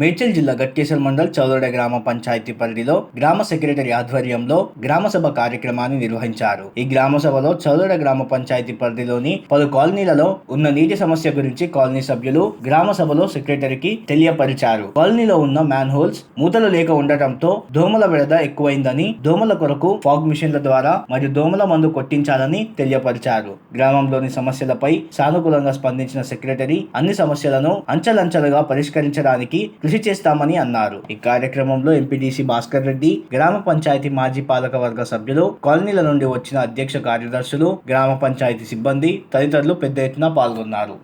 మేడ్చల్ జిల్లా గట్కేశ్వర్ మండల్ చౌదడ గ్రామ పంచాయతీ పరిధిలో గ్రామ సెక్రటరీ ఆధ్వర్యంలో గ్రామ సభ కార్యక్రమాన్ని నిర్వహించారు. ఈ గ్రామ సభలో చౌదడ గ్రామ పంచాయతీ పరిధిలోని పలు కాలనీలలో ఉన్న నీటి సమస్య గురించి కాలనీ సభ్యులు గ్రామ సభలో సెక్రటరీకి తెలియపరిచారు. కాలనీలో ఉన్న మ్యాన్ హోల్స్ మూతలు లేక ఉండటంతో దోమల విడద ఎక్కువైందని దోమల కొరకు ఫాగ్ మిషన్ల ద్వారా మరియు దోమల మందు కొట్టించాలని తెలియపరిచారు. గ్రామంలోని సమస్యలపై సానుకూలంగా స్పందించిన సెక్రటరీ అన్ని సమస్యలను అంచెలంచెలుగా పరిష్కరించడానికి కృషి చేస్తామని అన్నారు. ఈ కార్యక్రమంలో ఎంపీడీసీ భాస్కర్ రెడ్డి గ్రామ పంచాయతీ మాజీ పాలక వర్గ సభ్యులు కాలనీల నుండి వచ్చిన అధ్యక్ష కార్యదర్శులు గ్రామ పంచాయతీ సిబ్బంది తదితరులు పెద్ద ఎత్తున పాల్గొన్నారు.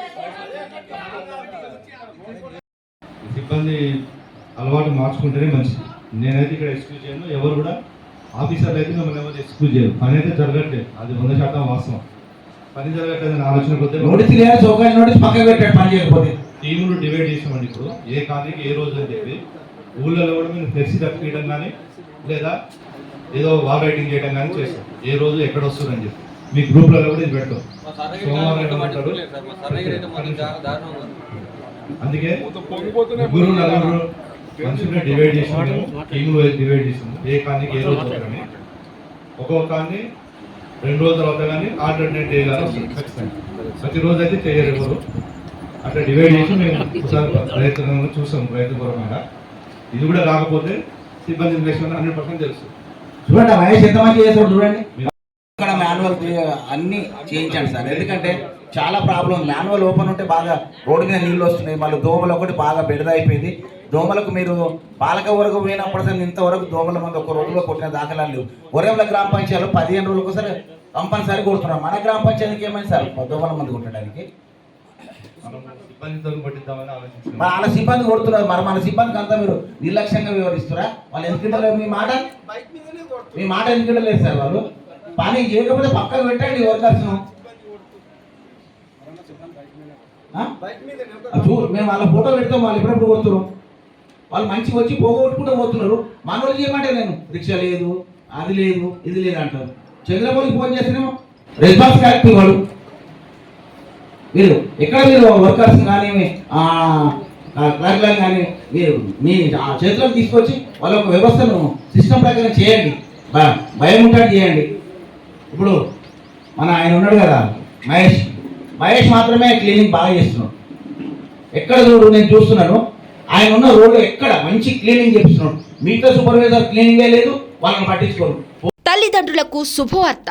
సిబ్బంది అలవాటు మార్చుకుంటేనే మంచిది. నేనైతే ఇక్కడ ఎక్స్క్యూజ్ చేయను. ఎవరు కూడా ఆఫీసర్లు అయితే మిమ్మల్ని ఎవరు ఎక్స్క్యూజ్ చేయరు. పని అయితే జరగట్లేదు. అది వంద శాతం వాస్తవం. పని జరగట్లేదు అని ఆలోచన నోటీస్ పక్కకు పెట్టాడు పని చేయకపోతే. టీములు డివైడ్ చేసామండి ఇప్పుడు. ఏ కాలనీకి ఏ రోజు అని చెప్పి. ఊళ్ళలో కూడా మేము ఫ్లెక్సీ తప్పియడం కానీ లేదా ఏదో వాల్ రైటింగ్ చేయడం కానీ చేస్తాం. ఏ రోజు ఎక్కడ వస్తుందని చెప్పి. మీ గ్రూప్లలో కూడా ఇది పెడతాం. సోమవారం అందుకే ముగ్గురు నలుగురు మనుషుల్ని డివైడ్ చేసాము టీములు డివైడ్ చేసాము ఏ కాలనీకి ఏ రోజు అవుతారని ఒక్కొక్క కాలనీ రెండు రోజుల తర్వాత కానీ ఆల్టర్నేట్ డే కానీ వస్తుంది. ఖచ్చితంగా. ప్రతిరోజు అయితే చేయరు ఎవరు. అట్లా డివైడ్ చేసి మేము ఒకసారి ప్రయత్నం చూసాం ప్రయత్నపూర్వకంగా ఇది కూడా రాకపోతే సిబ్బంది ఇన్వెస్ట్మెంట్ హండ్రెడ్ పర్సెంట్ తెలుసు. చూడండి మహేష్ ఎంత మంచి చేస్తాడు చూడండి. ఇక్కడ మాన్యువల్ అన్ని చేయించండి సార్. ఎందుకంటే చాలా ప్రాబ్లం. మాన్యువల్ ఓపెన్ ఉంటే బాగా రోడ్డు మీద నీళ్ళు వస్తున్నాయి. మళ్ళీ దోమలు ఒకటి బాగా బెడదైపోయింది అయిపోయింది దోమలకు మీరు పాలక వరకు పోయినప్పుడు అసలు ఇంతవరకు దోమల మంది ఒక రోజులో కొట్టిన దాఖలాలు లేవు. ఒరేముల గ్రామ పంచాయతీలో పదిహేను రోజులకు ఒకసారి కంపల్సరీ కొడుతున్నాం. మన గ్రామ పంచాయతీకి ఏమైంది సార్? దోమల మంది కొట్టడానికి. మరి వాళ్ళ సిబ్బంది కొడుతున్నారు. మరి మన సిబ్బందికి అంతా మీరు నిర్లక్ష్యంగా వివరిస్తారా వాళ్ళు ఎందుకంటే మీ మాట? మీ మాట ఎందుకంటే లేదు సార్ వాళ్ళు? పని చేయకపోతే పక్కన పెట్టండి వర్కర్స్ చూ మేము వాళ్ళ ఫోటో పెడతాం వాళ్ళు ఎప్పుడప్పుడు కొడుతున్నారు వాళ్ళు మంచిగా వచ్చి పోగొట్టుకుంటూ పోతున్నారు. మన వాళ్ళు చేయమంటే నేను రిక్షా లేదు అది లేదు ఇది లేదు అంటారు. చంద్రబాబుకి ఫోన్ చేస్తేనేమో రెస్పాన్స్ కరెక్ట్ వాడు. మీరు ఎక్కడ మీరు వర్కర్స్ కానీ క్లర్క్లను కానీ మీరు మీ ఆ చేతిలోకి తీసుకొచ్చి వాళ్ళ ఒక వ్యవస్థను సిస్టమ్ ప్రకారం చేయండి. భయం ఉంటాడు చేయండి. ఇప్పుడు మన ఆయన ఉన్నాడు కదా మహేష్. మహేష్ మాత్రమే క్లీనింగ్ బాగా చేస్తున్నాడు. ఎక్కడ చూడు నేను చూస్తున్నాను ఆయన ఉన్న రోడ్డు ఎక్కడ మంచి క్లీనింగ్ చేస్తున్నాడు మిగతా సూపర్వైజర్ క్లీనింగే లేదు వాళ్ళని పట్టించుకోరు. తల్లిదండ్రులకు శుభవార్త.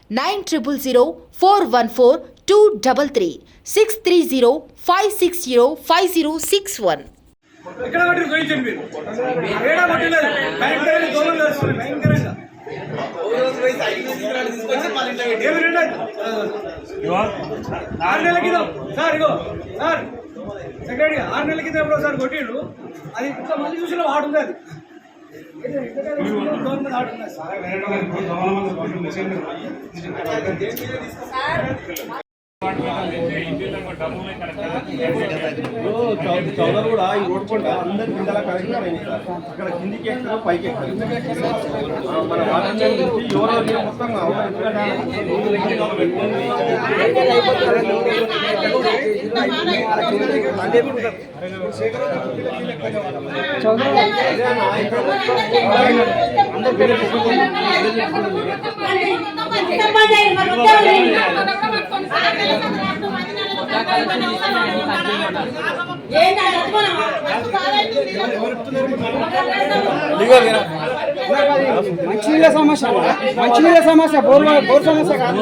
nine triple zero four one four two double three six three zero five six zero five zero six one ఎక్కడ పట్టి చూపించండి మీరు ఏడా పట్టలేదు భయంకరంగా దూరం వేస్తుంది భయంకరంగా. ఏమి రెండోది? ఆరు నెలల క్రితం సార్ ఇగో సార్. సెక్రటరీ ఆరు నెలల క్రితం ఎప్పుడో సార్ కొట్టిండు అది ఇట్లా మళ్ళీ చూసిన వాడుంది అది. చౌదరు కూడా ఈ రోడ్ పంట అందరి కింద కరెక్ట్గా అయింది సార్. అక్కడ కిందికి ఎక్కడ పైకి ఎక్కడ మన వాటర్ నుంచి ఎవరో మొత్తం మంచినీళ్ళ సమస్య మంచినీళ్ళ సమస్య బోర్ బోర్ సమస్య కాదు.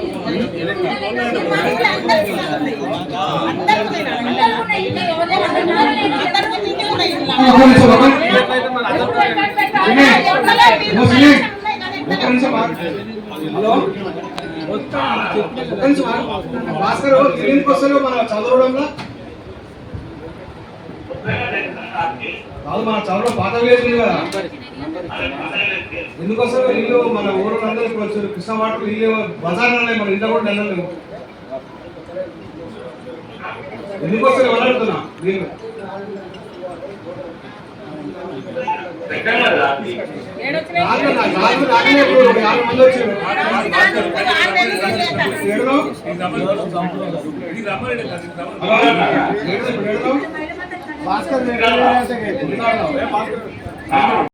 హలో భాస్కర్ క్లినిక్ వస్తారు మన చదవడంలో కాదు మనం చదవడం పాత లేదు కదా ఎందుకోసం ఇల్లు మన ఊరు ఇప్పుడు వచ్చారు? కృష్ణ వాటర్ ఇల్లు బజార్ ఉన్నాయి మన ఇంట్లో కూడా వెళ్ళలేము ఎందుకోసం వస్తారు ఎవరు నేను భాస్కర్ భాస్కర్?